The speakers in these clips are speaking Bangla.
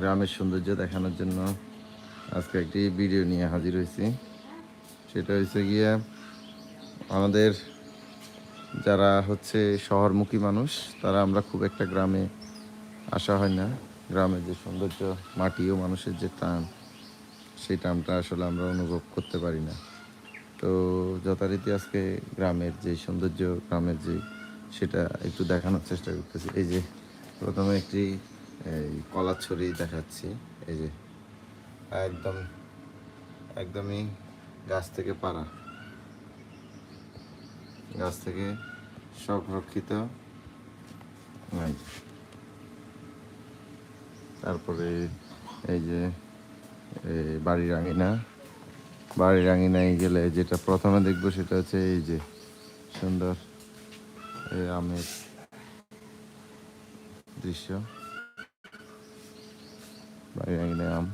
গ্রামের সৌন্দর্য দেখানোর জন্য আজকে একটি ভিডিও নিয়ে হাজির হয়েছি। সেটা হচ্ছে গিয়ে আমাদের যারা হচ্ছে শহরমুখী মানুষ, তারা আমরা খুব একটা গ্রামে আসা হয় না। গ্রামের যে সৌন্দর্য মাটি ও মানুষের যে টান, সেই টানটা আসলে আমরা অনুভব করতে পারি না। তো যথারীতি আজকে গ্রামের যে সৌন্দর্য, গ্রামের যে সেটা একটু দেখানোর চেষ্টা করতেছি। এই যে প্রথমে একটি এই কলার ছড়ি দেখাচ্ছি, এই যে। একদম, একদমই গাছ থেকে পাড়া। গাছ থেকে সংরক্ষিত তারপরে এই যে এই বাড়ির আঙিনা। বাড়ির আঙিনায় গেলে যেটা প্রথমে দেখব সেটা হচ্ছে এই যে, সুন্দর আমের দৃশ্য। বাড়ির আঙিনায় আম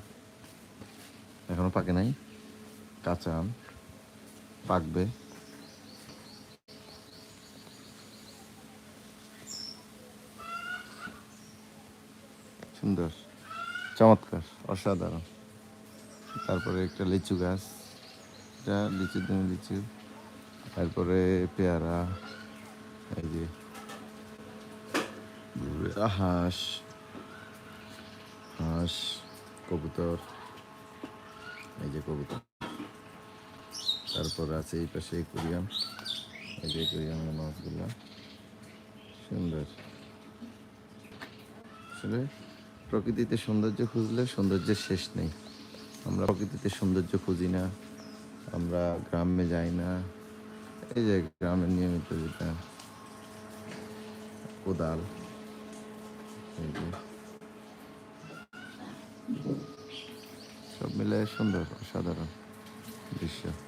এখনও পাকে নাই। কাঁচা আম। পাকবে। সুন্দর, চমৎকার, অসাধারণ। তারপরে একটা লিচু গাছ। এটা লিচুর দিনে লিচু। তারপরে পেয়ারা। এই যে হাঁস হাঁস কবুতর, এই যে কবুতর। তারপর আছে এই পাশে একুরিয়াম। এই যে একুরিয়ামের মাছগুলো। সুন্দর। আসলে প্রকৃতিতে সৌন্দর্য খুঁজলে সৌন্দর্যের শেষ নেই। আমরা প্রকৃতিতে সৌন্দর্য খুঁজি না। আমরা গ্রামে যাই না। এই যে গ্রামের নিয়মিত যেটা কোদাল, এই যে। সব মিলে সুন্দর অসাধারণ দৃশ্য।